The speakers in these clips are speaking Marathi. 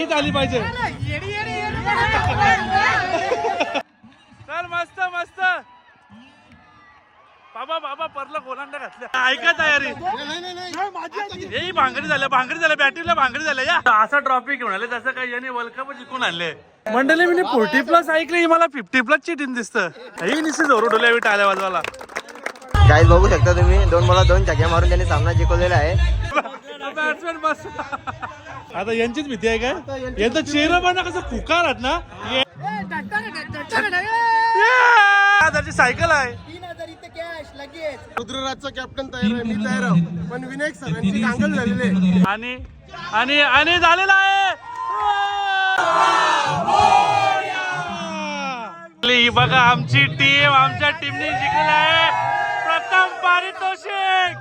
ईद आली पाहिजे. चल मस्त मस्त. बाबा बाबा परला गोलांडा घातल्या ऐका तयारी. हे भांगडी झाल्या भांगडी झाल्या बॅटरीला भांगडी झाल्या या. असा ट्रॉफी घेऊन आले तसं काही यांनी वर्ल्ड कप जिंकून आणले. मंडळी मी फोर्टी प्लस ऐकली मला फिफ्टी प्लस ची टीम दिसतं. ही निश्चित जोरू डोल्या टाळ्या वाजवाला गाईज बघू शकता तुम्ही दोन मला दोन चक्या मारून त्यांनी सामना जिंकवलेला आहे. बॅट्समॅन बस आता यांचीच भीती आहे काय यांचं चेहरा पण ना कसं फुकार ना! त्याची सायकल आहे. तीन हजार इथे कॅश लगेच. रुद्रराजचा कॅप्टन तयार आहे मी तयार आहे. पण विनायक सरांची गांगल झालेली आहे. आणि आणि आणि झालेला आहे. ही बघा आमची टीम आमच्या टीमने जिंकलेला आहे प्रथम पारितोषिक.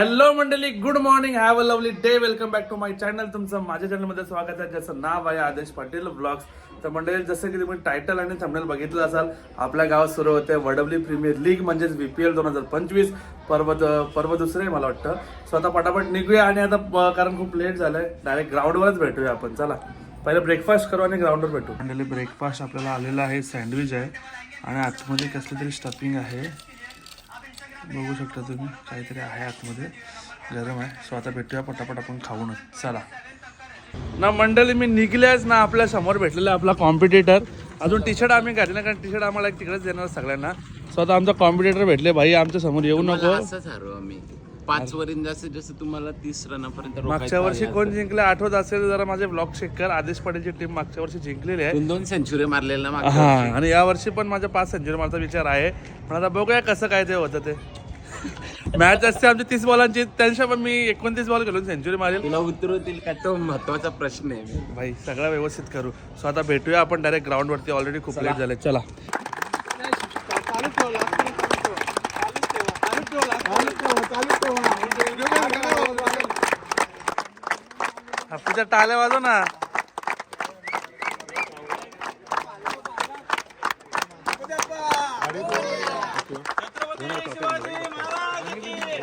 हॅलो मंडळी. Good morning have a lovely day welcome back to my channel तुमचं माझ्या चॅनलमध्ये स्वागत आहे. ज्याचं नाव आहे आदेश पाटील ब्लॉग्स तर मंडळी जसं की तुम्ही टायटल आणि थंबनेल बघितलं असाल आपल्या गावात सुरू होते वडवली प्रीमियर लीग म्हणजेच व्ही पी एल दोन हजार पंचवीस. पर्व पर्व दुसरं आहे मला वाटतं. स्वतः पटापट निघूया आणि आता प- कारण खूप लेट झालं आहे डायरेक्ट ग्राउंडवरच भेटूया आपण. चला. पहिले ब्रेकफास्ट करू आणि ग्राउंडवर भेटू. मंडळी ब्रेकफास्ट आपल्याला आलेला आहे. सँडविच आहे. आणि आतमध्ये कसली तरी स्टफिंग आहे. बघू शकता तुम्ही काहीतरी आहे आतमध्ये. गरम आहे. सो आता भेटूया पटापट आपण खाऊनच चला. ना मंडळी मी निघल्याच ना आपल्यासमोर भेटलेला आपला कॉम्पिटिटर अजून टी शर्ट आम्ही घातले नाही कारण टी शर्ट आम्हाला एक तिकडेच देणार सगळ्यांना. सो आता आमचा कॉम्पिटिटर भेटले भाई आमच्यासमोर येऊ नको. आम्ही. पाच वरील जास्तीत जास्त तुम्हाला तीस रनापर्यंत मागच्या वर्षी कोण जिंकले आठवत असेल जरा माझे ब्लॉग चेक कर. आदेश पाटीलची टीम मागच्या वर्षी जिंकलेली आहे. दोन दोन सेंचुरी मारलेल्या ना हा मागच्या आणि या वर्षी पण माझ्या पाच सेंचुरी मारचा विचार आहे. पण आता बघूया कसं काय ते होतं ते. मॅच असते आमची तीस बॉलांची. त्यांच्या पण मी एकोणतीस बॉल घालून सेंचुरी मारेल. तुला उतरवतील का? तो महत्त्वाचा प्रश्न आहे. भाई सगळं व्यवस्थित करू. सो आता भेटूया आपण डायरेक्ट ग्राउंड वरती. ऑलरेडी खूप लेट झाले. चालू. हापूच्या टाळ्या वाजव ना.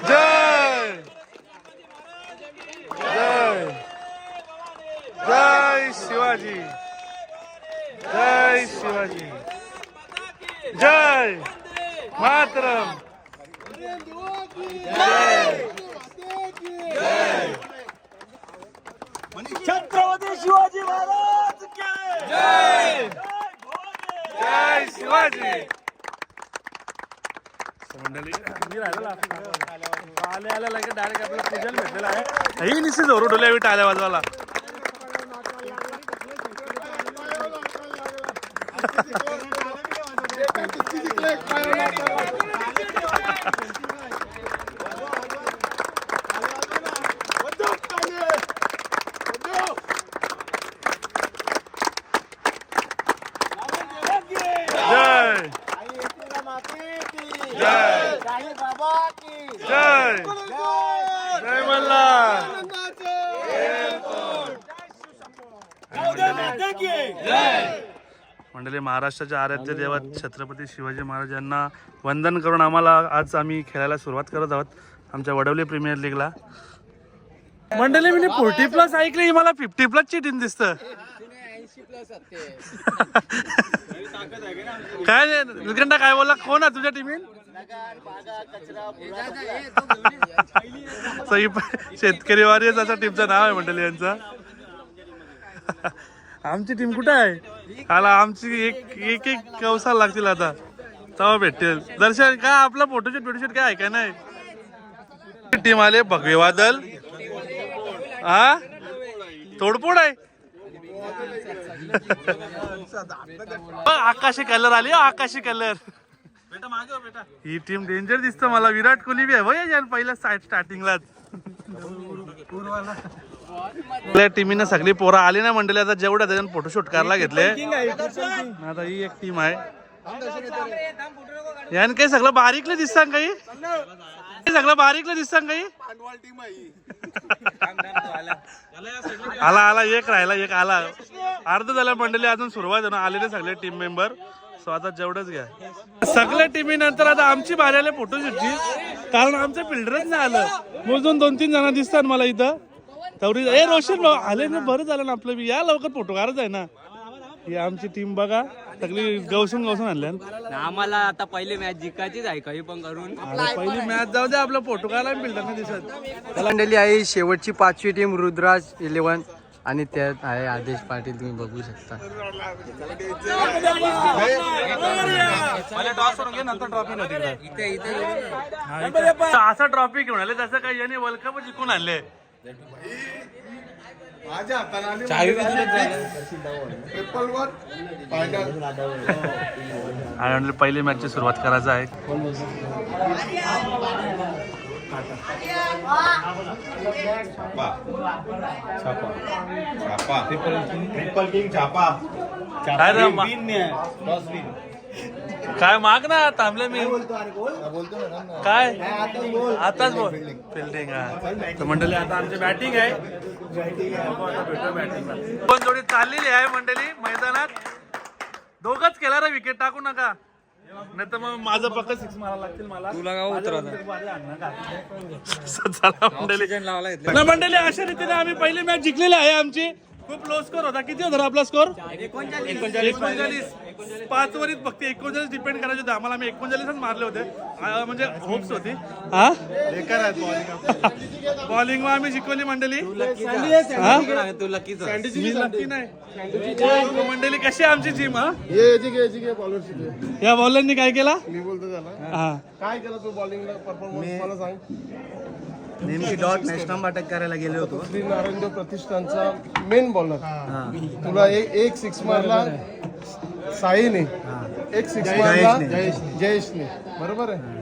जय जय. जय शिवाजी. जय शिवाजी. जय. मातरम. जय. शिवाजी मंडळी मी राहिलेलो आहे. आले आल्या लगेच डायरेक्ट आपल्याला पूजन भेटलेलं आहे. ही निश्चित जोरू डोल्या टाळ्या वाजवाला जय जय जय जय मल्हार मंडळी महाराष्ट्राच्या आराध्य देवात छत्रपती शिवाजी महाराज यांना वंदन करून आम्हाला आज आम्ही खेळायला सुरुवात करत आहोत. आमच्या वडवली प्रीमियर लीगला. मंडळी मी फोर्टी प्लस ऐकली मला फिफ्टी प्लस ची टीम दिसत. काय निलकंठा काय बोलला? कोण आहे तुझ्या सई शेतकरी वारियर्स असं टीमचं नाव आहे मंडळी यांचं. आमची टीम कुठं आहे? आला आमची एक एक एक कवसाला लागतील आता. तेव्हा भेटेल. दर्शन काय आपला फोटोशूट फोटोशूट काय आहे का नाही? टीम आले भगवे वादल. हा तोडफोड आहे. आकाशी कलर आली आकाशी कलर ही टीम डेंजर दिसतं मला. विराट कोहली बी आहे. भय यार पहिल्या स्टार्टिंगलाच आपल्या टीमीनं सगळी पोरं आली ना मंडळी आता जेवढ्या त्याच्यानं फोटोशूट करायला घेतले. आता ही एक टीम आहे. यान काही सगळं बारीकलं दिसतं काही? सगळं बारीकलं दिसतं काही? आला आला एक राहिला एक आला. अर्ध झाला मंडळी अजून सुरुवात आलेले सगळे टीम मेंबर सो आता जेवढंच घ्या. सगळ्या टीमी नंतर आता आमची बारी आली फोटोशूटची कारण आमचं फिल्डरच नाही आलं मोजून दोन तीन जण दिसतात मला इथं. तेवढी ए रोशन भाऊ आले ना बरं झालं ना आपलं बी. या लवकर फोटो काढत आहे ना. ही आमची टीम बघा. सगळी गवसून गवसून आणल्या आम्हाला आता पहिले मॅच जिंकायचीच आहे काही पण करून. पहिली मॅच जाऊ दे आपला फोटो काढायला फिल्डर नाही दिसत. मंडळी आहे शेवटची पाचवी टीम रुद्राज इलेव्हन आणि त्यात आहे आदेश पाटील तुम्ही बघू शकता. असं ट्रॉफी घेऊन आले तसं काही याने वर्ल्ड कप जिंकून आणले. आणि म्हणलं पहिली. मॅचची सुरुवात करायचं आहे. ट्रिपल किंग छापा काय रे मा- काय माग ना थांबले मी. काय आताच बोल. फिल्डिंग तर मंडळी आता आमची बॅटिंग आहे. दोन जोडी चाललेली आहे मंडळी मैदानात. दोघच केला रे विकेट टाकू नका. नाही तर मग माझं पक्क सिक्स मारा लागतील मला. तुला चला मंडळी. ना मंडळी अशा रीतीने आम्ही पहिली मॅच जिंकलेली आहे आमची. खूप लो स्कोर होता. किती होता आपला स्कोर एकोणचाळीस. पाच वरीत फक्त एकोणचाळीस डिपेंड करायचे होते. आम्हाला आम्ही एकोणचाळीसच मारले होते. आ, म्हणजे होप्स होती. हा? बॉलिंग आम्ही शिकवली मंडळी. हा? तू मी lucky नाही. मंडळी कशी आहे आमची टीम हा? ये एजिक एजिक बॉलर शिकले. या बॉलरनी काय केला? मी बोलतो त्याला. हा. काय केलं तू बॉलिंगला परफॉर्मन्स मला सांग. नेमकी डॉट मॅच अटॅक करायला गेले होतो. श्री नारायणदेव प्रतिष्ठानचा मेन बॉलर तुला एक एक सिक्स मारला साईने. एक सिक्स मारला जयेशने. बरोबर आहे?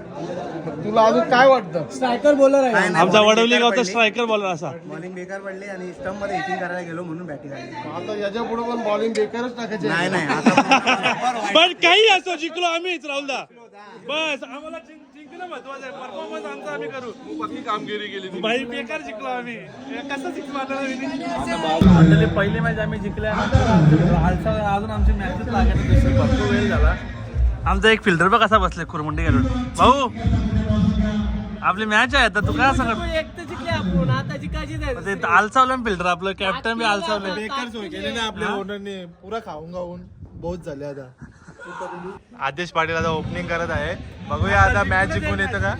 तुला अजून काय वाटतं? स्ट्रायकर बॉलर आहे. आमचा वडवली गावचा स्ट्रायकर बॉलर असा. बॉलिंग बेकार पडली आणि स्टंपमध्ये हिटिंग करायला गेलो म्हणून बॅटिंग आली. आता याच्यापुढे पण बॉलिंग बेकारच टाकायची नाही नाही पण काही असो जिंकलो आम्हीच राहुलदा. बस आम्हाला जिंकणं महत्वाचं आहे. परफॉर्मन्स आमचा आम्ही करू. बाकी कामगिरी केली भाई बेकार जिंकलो आम्ही. हे कसं जिंकलो आता पहिली मॅच आम्ही जिंकल्यानंतर आजचा अजून आमची मॅचच दुसरी भरपूर वेळ झाला. आमचा एक फिल्डर बघ कसा बसले कुरमुंडी घालून. भाऊ आपली मॅच आहे आता. तू काय सांगत एक तर जिंकले आपण आता जिंकायचीच आहे ते आलसावलं फिल्डर आपलं. कॅप्टन बी आलसावलं बेकार सोय केली ना आपल्या ओनरने पुरा खाऊन खाऊन. बहुत झाले आता. आदेश पाटील आता ओपनिंग करत आहे. बघूया आता मॅच जिंकून येतं का?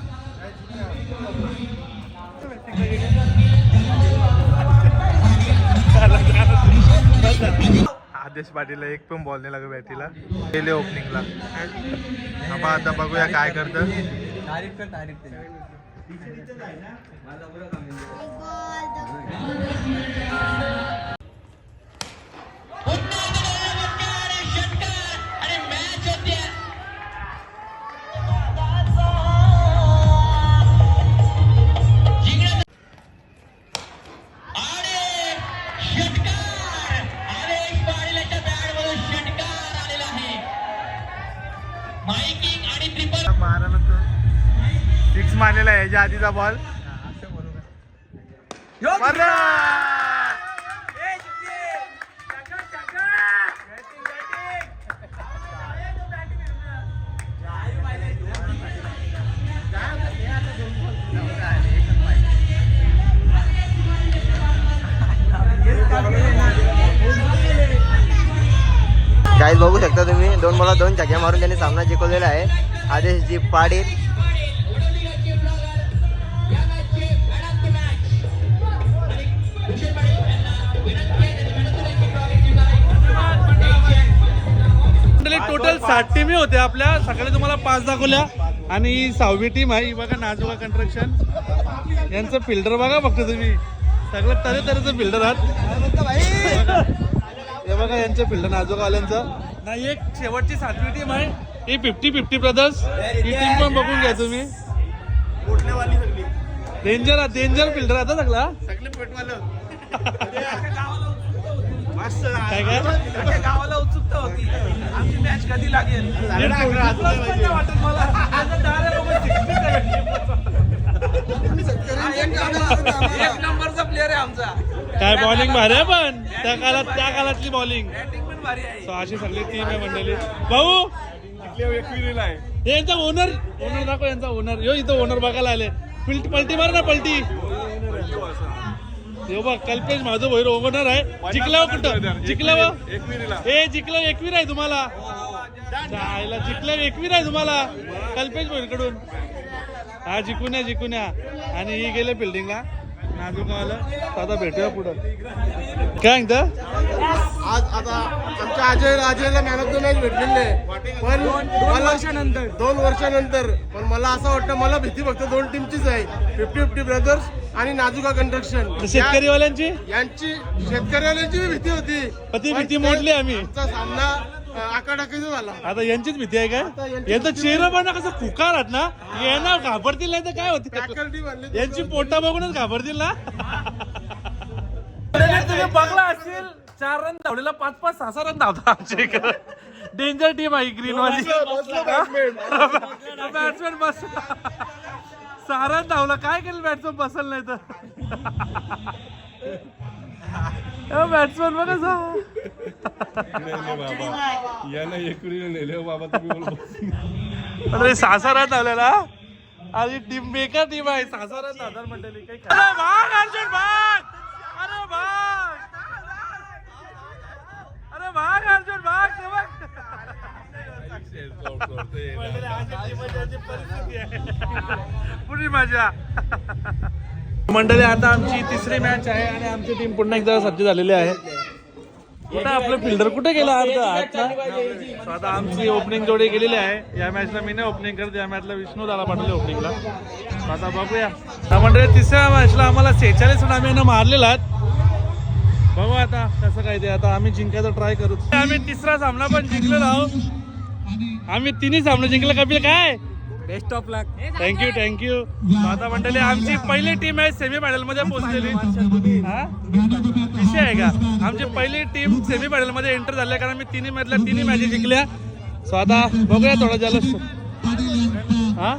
आदेश पाटीलला एक पण बॉल नाही लागला बॅटीला गेले ओपनिंगला आपण आता बघूया काय करतं. तारीफ मारलेला आहे याच्या आधीचा बॉल बघू शकता तुम्ही दोन मला दोन चक्या मारून त्यांनी सामना जिंकवलेला आहे. आदेशजी पाटील टोटल सात टीमी होत्या आपल्या. सकाळी तुम्हाला पाच दाखवल्या. आणि ही सहावी टीम आहे. ही बघा नाजुका कंस्ट्रक्शन यांचं फिल्डर बघा फक्त तुम्ही. सगळं तरे तऱ्हेचं फिल्डर आहात. हे बघा यांचं फिल्डर नाजुकावाल्यांचं नाही एक शेवटची सातवी टीम आहे. ही फिफ्टी फिफ्टी ब्रदर्स ही टीम पण बघून घ्या तुम्ही. डेंजर डेंजर फिल्डर आता सगळा. काय काय? गावाला उत्सुकता होती. आमची मॅच कधी लागेल? एक नंबरचा प्लेअर आहे आमचा. काय बॉलिंग भारी आहे पण. त्या काळात त्या काळातली बॉलिंग बॅटिंग पण भारी आहे. सो अशी सगळी टीम आहे मंडळी. भाऊ! हे यांचा ओनर ओनर दाखव यांचा ओनर यो इथं ओनर बघायला आले. पलटी पलटी मार ना पलटी. हे बघ कल्पेश माझं भैर ओनर आहे. जिंकला कुठं? जिंकला हे जिंकलं एकवीर आहे तुम्हाला. जायला जिंकलं एकवीर आहे तुम्हाला. कल्पेश भैरकडून. हा जिंकून या जिंकून या. आणि ही गेले बिल्डिंगला आता भेटूया पुढं. काय म्हणतं? आज आता आमच्या अजय अजयला मॅन ऑफ द मॅच भेटलेले. पण दोन वर्षानंतर. दोन वर्षानंतर. पण मला असं वाटतं मला भीती फक्त दोन टीमचीच आहे. फिफ्टी फिफ्टी ब्रदर्स आणि नाजुका कंस्ट्रक्शन शेतकरीवाल्यांची? यांची शेतकऱ्याची भीती होती. ती भीती मोडली आम्ही. सामना आकाडाकीचा झाला. आता यांचीच भीती आहे काय यांची यांचं चेहरा पण कसं खुकार ना? यांना घाबरतील नाही तर काय होते फॅकल्टी म्हणले यांची पोटा बघूनच घाबरतील ना? तुम्ही बघला असेल चार रन धावलेला पाच पाच सहा सहा रन धावता आमच्या इकडे. डेंजर टीम आहे ग्रीन वाली बॅट्समॅन बस सहा रन धावला काय केलं बॅट्समॅन बसल नाही तर? बॅट्समॅन बघा अरे सासारात आलेला अरे टीम बेकार टीम आहे सासारात धावणार मंडळी काही अरे भाग अर्जुन भाग! अरे भाग! अरे भाग अर्जुन भाग पुरी मजा मंडळी आता आमची तिसरी मॅच आहे आणि आमची टीम पुन्हा एकदा सज्ज झालेली आहे. कुठे आपलं फिल्डर कुठे गेला? अर्धा आता आमची ओपनिंग जोडी गेलेली आहे. या मॅचला मी नाही ओपनिंग करत या मॅचला विष्णू दादा पाठवले ओपनिंगला आता बघूया. आता मंडळी तिसऱ्या मॅचला आम्हाला सेहेचाळीस रन आम्ही यांना मारलेला आहेत. बघू आता कसं काय ते. आता आम्ही जिंकायचा ट्राय करू. आम्ही तिसरा सामना पण जिंकलेलो आहोत. आम्ही तिन्ही सामने जिंकले. कपिल काय? Best of luck. Thank you thank you आता मंडळी आमची पहिली टीम आहे सेमी फायनलमध्ये पोहोचलेली. हा? विषय आहे का? आमची पहिली टीम सेमी फायनलमध्ये एंटर झाली कारण मी तिन्ही मधल्या तिन्ही मॅचेस जिंकल्या. सो आता बघूया थोडा जलस हा?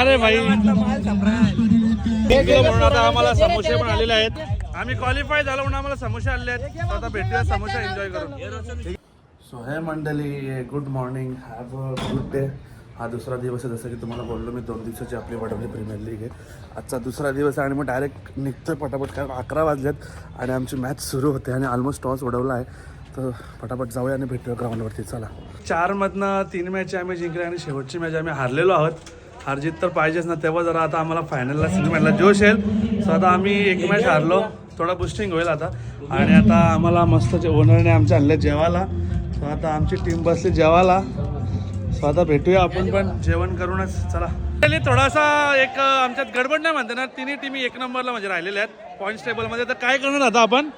अरे भाई. म्हणून आता आम्हाला समोसे पण आलेले आहेत. आम्ही क्वालिफाय झालो म्हणून आम्हाला समोसे आलेले आहेत. आता भेटूया समोसा एन्जॉय करून. सो हे मंडळी good morning have a good day हा दुसरा दिवस आहे जसं की तुम्हाला बोललो मी दोन दिवसाची आपली वडवली प्रीमियर लीग आहे. आजचा दुसरा दिवस आहे आणि मग डायरेक्ट निघतोय पटापट कारण अकरा वाजल्यात आणि आमची मॅच सुरू होते आणि ऑलमोस्ट टॉस उडवला आहे. तर पटापट जाऊया आणि भेटूया ग्राउंडवरती चला. चारमधनं तीन मॅच आम्ही जिंकले आणि शेवटची मॅच आम्ही हारलेलो आहोत. हारजीत तर पाहिजेच ना तेव्हा जरा आता आम्हाला फायनलला सिनेमॅनला जोश येईल. सो आता आम्ही एक मॅच हारलो. थोडा बुस्टिंग होईल आता. आणि आता आम्हाला मस्त ओनरने आमच्या आणलं जेवायला. सो आता आमची टीम बसली जेवायला. सो आता भेटूया आपण पण. जेवण करूनच चला. थोडासा एक आमच्यात गडबड नाही म्हणते ना तिन्ही टीमी एक नंबरला म्हणजे राहिलेल्या आहेत. पॉईंट्स टेबलमध्ये तर काय करणार आता आपण?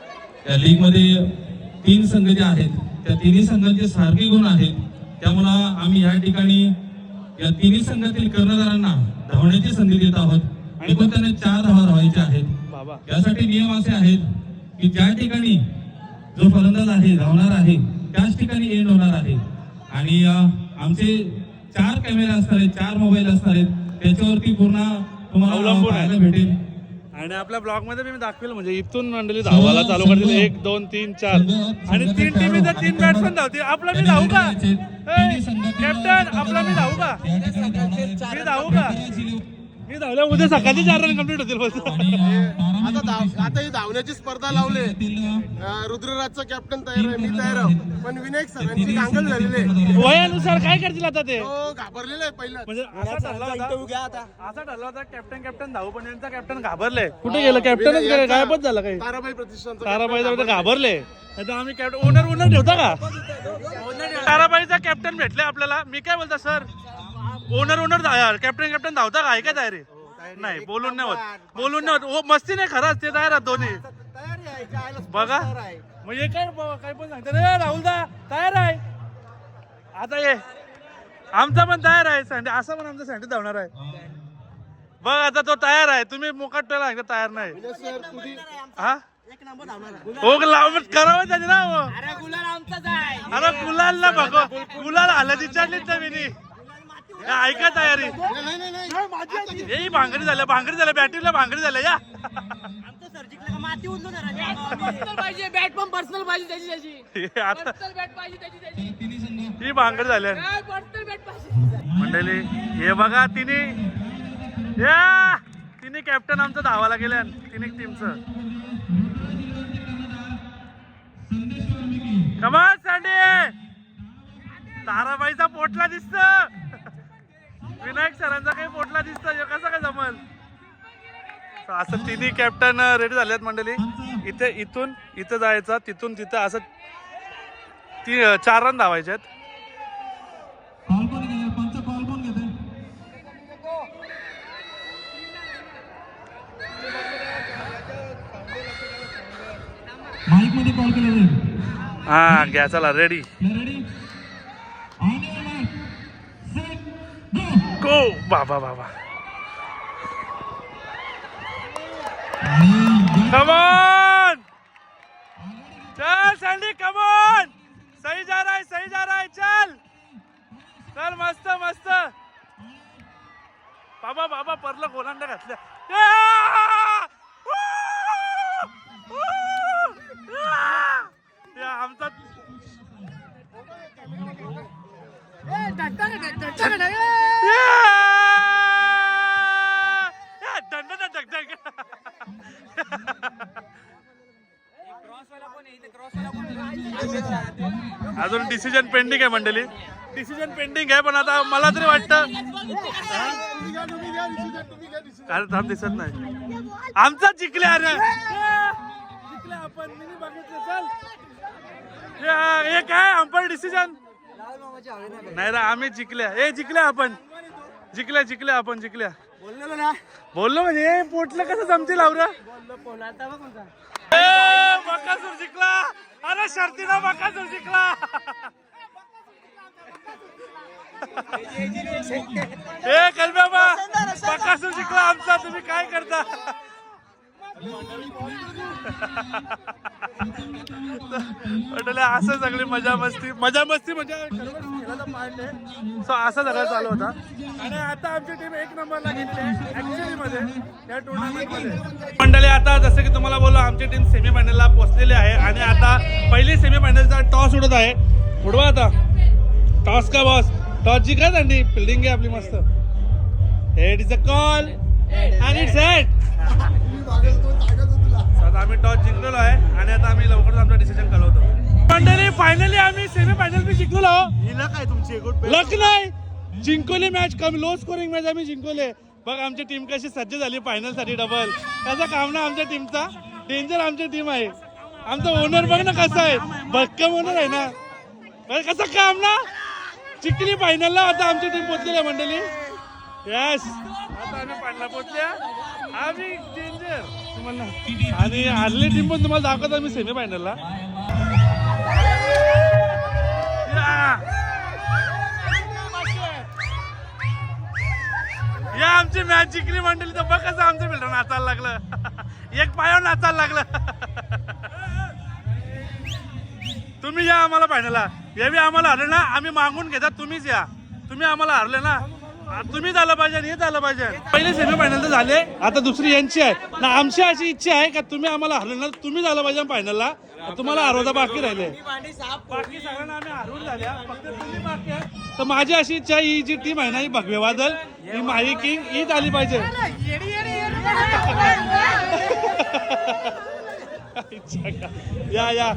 या लीगमध्ये तीन संघ जे आहेत त्या तिन्ही संघांचे सारखे गुण आहेत. त्यामुळं आम्ही या ठिकाणी या तिन्ही संघातील कर्णधारांना धावण्याची संधी देत आहोत. आणि पण त्यांना चार धावा धावायचे आहेत. यासाठी नियम असे आहेत की ज्या ठिकाणी जो फलंदाज आहे धावणार आहे त्याच ठिकाणी एंड होणार आहे. आणि आमचे चार कॅमेरे असणार आहेत चार मोबाईल असणार आहेत. त्याच्यावरती पूर्ण तुम्हाला. पाहायला भेटेल. आणि आपल्या ब्लॉगमध्ये मी दाखवेल म्हणजे इथून मंडळी धावायला चालू करतील. एक दोन तीन चार. आणि तीन टीमी जर तीन बॅट्समॅन धावतील. आपला मी धावू का? कॅप्टन आपला मी धावू का? मी धावू का? मी धावल्या उद्या सकाळची चार रन कंप्लीट होतील बस. आता धाव आता ही धावण्याची स्पर्धा लावले रुद्रराजचा कॅप्टन तयार आहे मी तयार आहे. पण विनायक सरांची गांगल झालेली आहे. वयानुसार काय करतील आता ते? तो घाबरलेला आहे पहिला. म्हणजे असा ठरला होता असा ठरला होता कॅप्टन कॅप्टन धावू पण यांचा कॅप्टन घाबरले कुठे गेलं? कॅप्टनच गेलं गायबच झालं काही. ताराबाई प्रतिष्ठानचा ताराबाईचा म्हणजे घाबरले. तर आम्ही कॅप्टन ओनर ओनर ठेवता का? ताराबाईचा कॅप्टन भेटले आपल्याला. मी काय बोलता sir owner owner captain captain धावता का? आहे का तयारी नाही बोलून नाही होत. बोलून नाही होत. ओ मस्ती नाही खरंच ते तयार आहेत दोन्ही. तयारी आहे जायला बघा. म्हणजे काय काय पण सांगते रे राहुल दा तयार आहे. आता ये. आमचा पण तयार आहे सँडी असा पण आमचा सँडी धावणार आहे. बघ आता तो तयार आहे. तुम्ही मुकाट सांगता तयार नाही. हा? हो लावून करावं त्याने ना हो. अरे गुलाल ना बघ. गुलाल आलं विचारलीच नाही मी ऐका तयारी. ही भांगडी झाल्या भांगडी झाल्या बॅटरीला भांगडी झाल्या या. पाहिजे बॅट पण पर्सनल पाहिजे त्याची त्याची. हे आता पर्सनल बॅट पाहिजे त्याची त्याची. ही भांगडी झाल्या काय पर्सनल बॅट पाहिजे. मंडळी हे बघा तिने या! तिने कॅप्टन आमचं धावाला गेल्या तिने टीमचं कमाल सँडी ताराबाईचा पोटला दिसत. विनायक सरांचा काही पोटला दिसत कसं काय जमल? असं तिन्ही कॅप्टन रेडी झालेत मंडळी. इथे इथून इथं जायचं तिथून तिथं असं ती चार रन धावायचे हा घ्या चला रेडी सेट बाबा बाबा कमॉन चल सैंडी कमॉन सही जा रहा है सही जा रहा है चल! चल मस्त मस्त. बाबा बाबा परला गोलांडा घातल्या या! आमचा अजून डिसिजन पेंडिंग आहे मंडळी. डिसिजन पेंडिंग आहे पण आता मला तरी वाटतं कारण थांब दिसत नाही. आमचा जिंकले अरे. जिंकले आपण मी बघितलं चल. या, हे काय अंपर डिसिजन नाही रे आम्ही जिंकल्या. हे जिंकल्या आपण. जिंकल्या जिंकल्या आपण जिंकल्या. बोललेलो ना. बोललो म्हणजे पोटलं कसं जमतील आवरा? बोललो ए, बकासूर जिंकला. अरे शर्तीला बकासूर जिंकला. ए कलब्याबा बकासूर जिंकला आमचा. तुम्ही काय करता? असं सगळी मजा मस्ती मजा मस्ती म्हणजे सो असं सगळं चालू होता. आणि आता आमची टीम एक नंबरला गेलेली मध्ये या टुर्नामेंटमध्ये. मंडळी आता जसं की तुम्हाला बोललो आमची टीम सेमी फायनलला पोहोचलेली आहे. आणि आता पहिली सेमी फायनलचा टॉस उडत आहे. उडवा आता. टॉस का बॉस टॉस काय थंडी फिल्डिंग आहे आपली मस्त. हेड इज अ कॉल आणि इट्स हेड आता आम्ही टॉस जिंकलेलो आहे आणि आता आम्ही लवकरच आमचा डिसिजन कळवतो मंडळी फायनली आम्ही सेमी फायनल बी जिंकलेलो. हिला काय तुमची लक नाही. जिंकवली मॅच कमी लो स्कोरिंग मॅच आम्ही जिंकवले बघ आमची टीम कशी सज्ज झाली फायनलसाठी डबल कसा काम ना आमच्या टीमचा डेंजर आमची टीम आहे. आमचा ओनर बघ ना कसा आहे. भक्कम ओनर आहे ना. बघ कसं काम ना. जिंकली फायनलला आता आमची टीम पोहोचलेली आहे मंडळी. यस आम्ही फायनलला पोहोचल्या आम्ही डेंजर तुम्हाला आणि हरली टीम पण तुम्हाला दाखवतो आम्ही सेमी फायनलला या. आमची मॅच जिंकली मंडळी. तर बघ कसं आमचं बिल्डर नाचायला लागलं. एक पायावर नाचायला लागलं. तुम्ही या आम्हाला हे बी आम्हाला हरले ना आम्ही मागून घेतात तुम्हीच या. तुम्ही आम्हाला हरले ना. तुम्ही झालं पाहिजे आणि हे झालं पाहिजे. पहिले सेमीफायनल तर झाले. आता दुसरी यांची आहे. ना आमची अशी इच्छा आहे का तुम्ही आम्हाला हरले ना तुम्ही झालं पाहिजे फायनलला तुम्हाला हरवता बाकी राहिले. बाकी सगळ्यांना आम्ही हरवून झाल्या. फक्त तुम्ही बाकी आहे. तर माझी अशी इच्छा आहे, ही जी टीम आहे ना ही भगवे वादल ही माही किंग हीच आली पाहिजे. का? या या.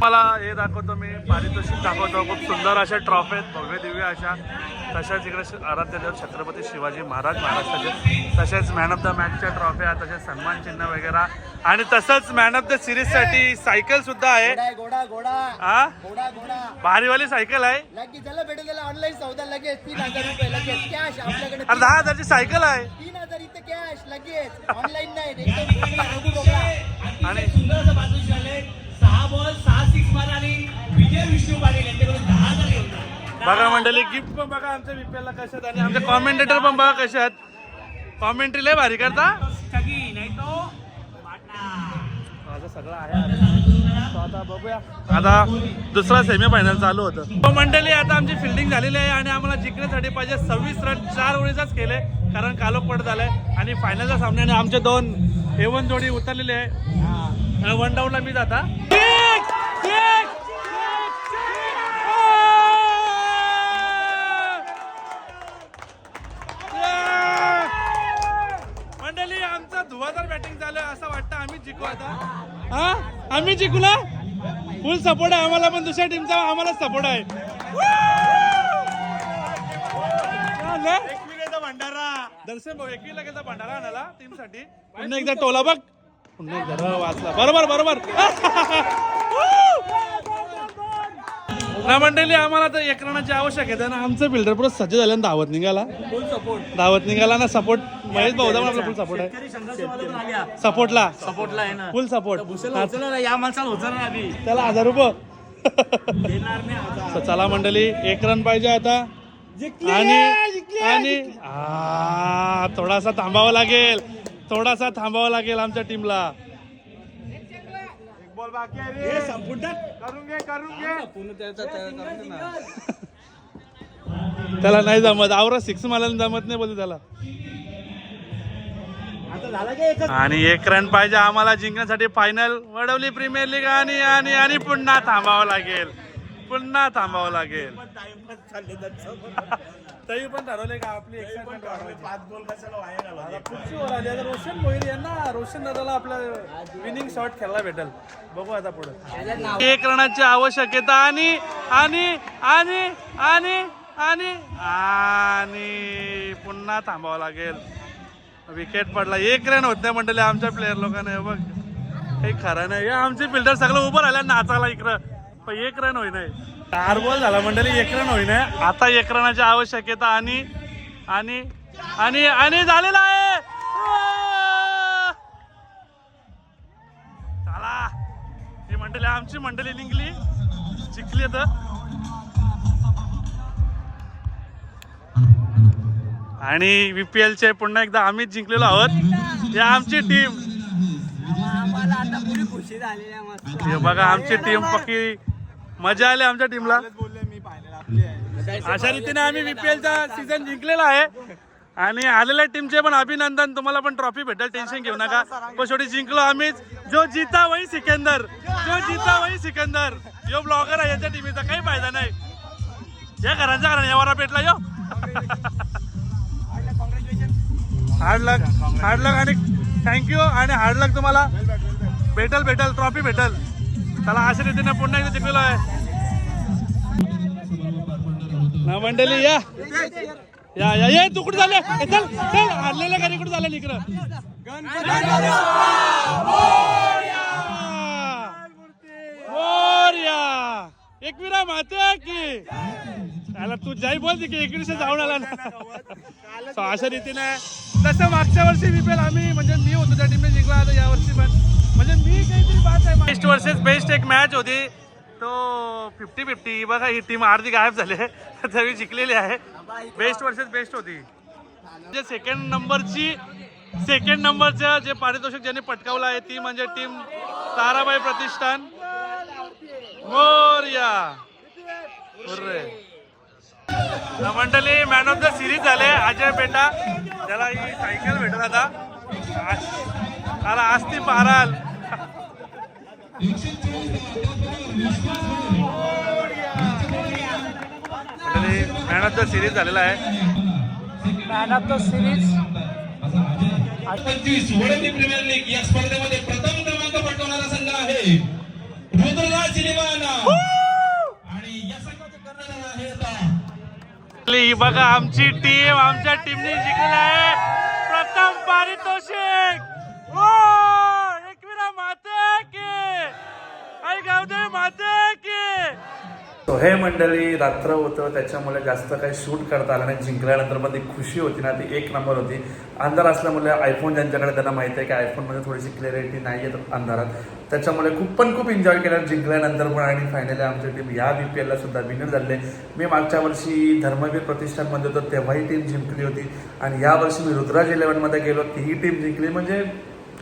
मला हे दाखवतो मी. पारितोषिक दाखवतो. खूप सुंदर अशा ट्रॉफी आहेत. भव्य दिव्य अशा. तशाच इकडे आराध्य देव छत्रपती शिवाजी महाराज महाराष्ट्राचे तसेच मॅन ऑफ द मॅचच्या ट्रॉफ्या तसेच सन्मान चिन्ह वगैरे. आणि तसंच मॅन ऑफ द सिरीजसाठी सायकल सुद्धा आहे. घोडा घोडा हा घोडा घोडा भारीवाली सायकल आहे. लगेच त्याला भेटेल त्याला ऑनलाईन सौदा लगेच तीन हजार रुपये लगेच कॅश आपल्याकडे अरे दहा हजारची सायकल आहे. तीन हजार इथे कॅश लगेच. ऑनलाईन नाही एकदम मोकळा, रघु मोकळा. आणि सहा बॉल सहा सिक्स मार आणि बघा मंडळी गिफ्ट पण बघा आमच्या बीपीएल ला कशा आहेत आणि आमचे कॉमेंटेटर पण बघा कशा आहेत. कॉमेंट्री लय भारी करता. सगळं आहे. आता दुसरा सेमीफायनल चालू होतं. तो मंडळी आता आमची फिल्डिंग झालेली आहे आणि आम्हाला जिंकण्यासाठी पाहिजे सव्वीस रन चार ओळीचाच केले कारण कालोपट झालाय. आणि फायनलच्या सामन्याने आमचे दोन एवन जोडी उतरलेले आहे. वन डाऊनला मी जाता. आम्ही जिंकू ना फुल सपोर्ट आहे. आम्हाला पण दुसऱ्या टीमचा आम्हाला सपोर्ट आहे. भंडारा. दर्शन भाऊ एकवीला गेला भंडारा आणाला टीमसाठी पुन्हा एकदा टोला बघ. पुन्हा एकदा र वाचला बरोबर बरोबर. ना मंडळी आम्हाला तर एक रनाची आवश्यकता आहे ना. आमचं बिल्डर पुढे सज्ज झालं धावत निघाला. धावत निघाला ना सपोर्ट महेश भाऊ आपला फुल सपोर्ट आहे. सपोर्टला सपोर्टला आहे ना. फुल सपोर्ट या माणसाला होतं ना आधी त्याला हजार रुपये. चला मंडळी एक रन पाहिजे आता. आणि आणि आ, थोडासा थांबावं लागेल. थोडासा थांबावं लागेल आमच्या टीमला बॉल त्याला नाही जमत. आवरा सिक्स मला जमत नाही बोलते त्याला. आणि एक रन पाहिजे आम्हाला जिंकण्यासाठी फायनल वडवली प्रीमियर लीग आणि आणि आणि पुन्हा थांबावं लागेल. पुन्हा थांबावं लागेल. तरी पण ठरवले का आपली पाच गोल कशाला रोशन मोहिल यांना रोशन दादाला आपला विनिंग शॉट खेळला भेटेल. बघू आता पुढे. एक रनाची आवश्यकता आणि आणि आणि आणि आणि आणि पुन्हा थांबावं लागेल. विकेट पडला. एक रन होत नाही मंडळी आमच्या प्लेअर लोकांना. बघ. काही खरं नाही. आमचे फिल्डर सगळं उभं राहिलं नाचायला इकडं. पण एक रन होई नाही चार बॉल झाला म्हणले एक रन होई नाही आता एक रनाची आवश्यकता आणि आणि आणि आणि झालेला आहे. चला. ही मंडळी आमची मंडळी निघली जिंकली तर. आणि वी पी एलचे पुन्हा एकदा आम्हीच जिंकलेलो आहोत. हे आमची टीम हे बघा आमची टीम पक्की मजा आली आमच्या टीमला अशा रीतीने आम्ही बीपीएलचा सीझन जिंकलेला आहे. आणि आलेल्या टीमचे पण अभिनंदन. तुम्हाला पण ट्रॉफी भेटेल टेन्शन घेऊ नका. पण शेवटी जिंकलो आम्हीच. जो जिता वही सिकंदर. जो जिता वही सिकंदर. यो ब्लॉगर आहे याच्या टीमीचा काही फायदा नाही. या घरांच्या घरांना यावारा भेटला यो. हार्ड लक हार्ड लक आणि थँक्यू आणि हार्ड लक तुम्हाला. भेटल भेटल ट्रॉफी भेटल चला अशा रीतीने पुन्हा एकदा जिंकलेलो आहे. ना मंडळी या. या या. ये तू कुठे झाले चल चल. हारलेल्या घरी कुठे झालं इकडं? मोरया. एकविरा माते की? त्याला तू जाई बोल की एकविशे जाऊन आला ना. अशा रीतीने तसं मागच्या वर्षी विपेल आम्ही म्हणजे मी होतो त्या टीमने जिंकला आता या वर्षी पण. म्हणजे मी काहीतरी बात आहे बेस्ट वर्सेस बेस्ट एक मॅच होती. तो फिफ्टी फिफ्टी बघा ही टीम अर्धी गायब झाली तरी जिंकलेली आहे. बेस्ट वर्सेस बेस्ट होती. म्हणजे सेकंड नंबरची सेकंड नंबरचं जे पारितोषिक ज्यांनी पटकावलं आहे ती म्हणजे टीम ताराबाई प्रतिष्ठान. मोरया. मंडळी मॅन ऑफ द सिरीज झाले. अजय बेटा त्याला ही सायकल भेटत आता. आज- आला आज ती पाराल मंडळी मॅन ऑफ द सिरीज झालेला आहे. पंचवीस वडोदरी प्रीमियर लीग या स्पर्धेमध्ये प्रथम क्रमांक पटवणारा संघ आहे. रुद्रराज सिनेमाना ही बघा आमची टीम आमच्या टीमने जिंकलेला आहे प्रथम पारितोषिक. ओ एकविरा माते की. आई गावदेवी माते तो हे मंडळी रात्र होतं त्याच्यामुळे जास्त काही शूट करता आलं नाही. जिंकल्यानंतर पण ती खुशी होती ना ती एक नंबर होती. अंधार असल्यामुळे आयफोन ज्यांच्याकडे त्यांना माहिती आहे की आयफोनमध्ये थोडीशी क्लॅरिटी नाही येत अंधारात. त्याच्यामुळे खूप पण खूप एन्जॉय केलं. जिंकल्यानंतर पण आणि फायनली आमची टीम या बी पी एलला सुद्धा विनर झाले. मी मागच्या वर्षी धर्मवीर प्रतिष्ठानमध्ये होतो तेव्हाही टीम जिंकली होती. आणि या वर्षी मी रुद्राज इलेव्हनमध्ये गेलो तीही टीम जिंकली. म्हणजे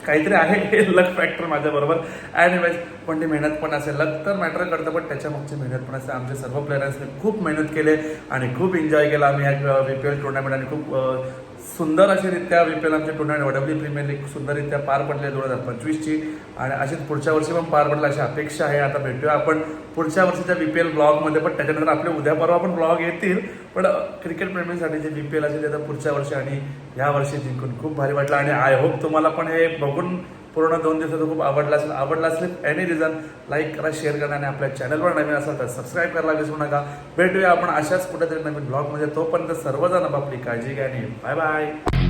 काहीतरी आहे हे लक फॅक्टर माझ्याबरोबर. अँड पण ती मेहनत पण असेल. लक तर मॅटर करतं पण त्याच्या मागची मेहनत पण असते आमचे सर्व प्लेयर्सने खूप मेहनत केले आणि खूप एन्जॉय केला. आम्ही ह्या बी पी एल टुर्नामेंट आणि खूप uh, सुंदर अशी रित्या बी पी एल आमच्या टुर्नामेंट वडवली प्रीमियर लीग सुंदररित्या पार पडले दोन हजार पंचवीसची. आणि अशीच पुढच्या वर्षी पण पार पडलं अशी अपेक्षा आहे. आता भेटूया आपण पुढच्या वर्षीच्या बी पी एल ब्लॉगमध्ये पण त्याच्यानंतर आपले उद्या परवा पण ब्लॉग येतील. पण क्रिकेट प्रेमींसाठी जे बी पी एल असेल ते पुढच्या वर्षी आणि या वर्षी जिंकून खूप भारी वाटलं. आणि आय होप तुम्हाला पण हे बघून पूर्ण दोन दिवसाचं खूप आवडला असेल आवडला असेल एनी रिझन लाईक करा शेअर करा आणि आपल्या चॅनलवर नवीन असाल तर सबस्क्राईब करायला विसरू नका. भेटूया आपण अशाच कुठेतरी नवीन ब्लॉगमध्ये तोपर्यंत सर्वजण आपली काळजी घ्या आणि बाय बाय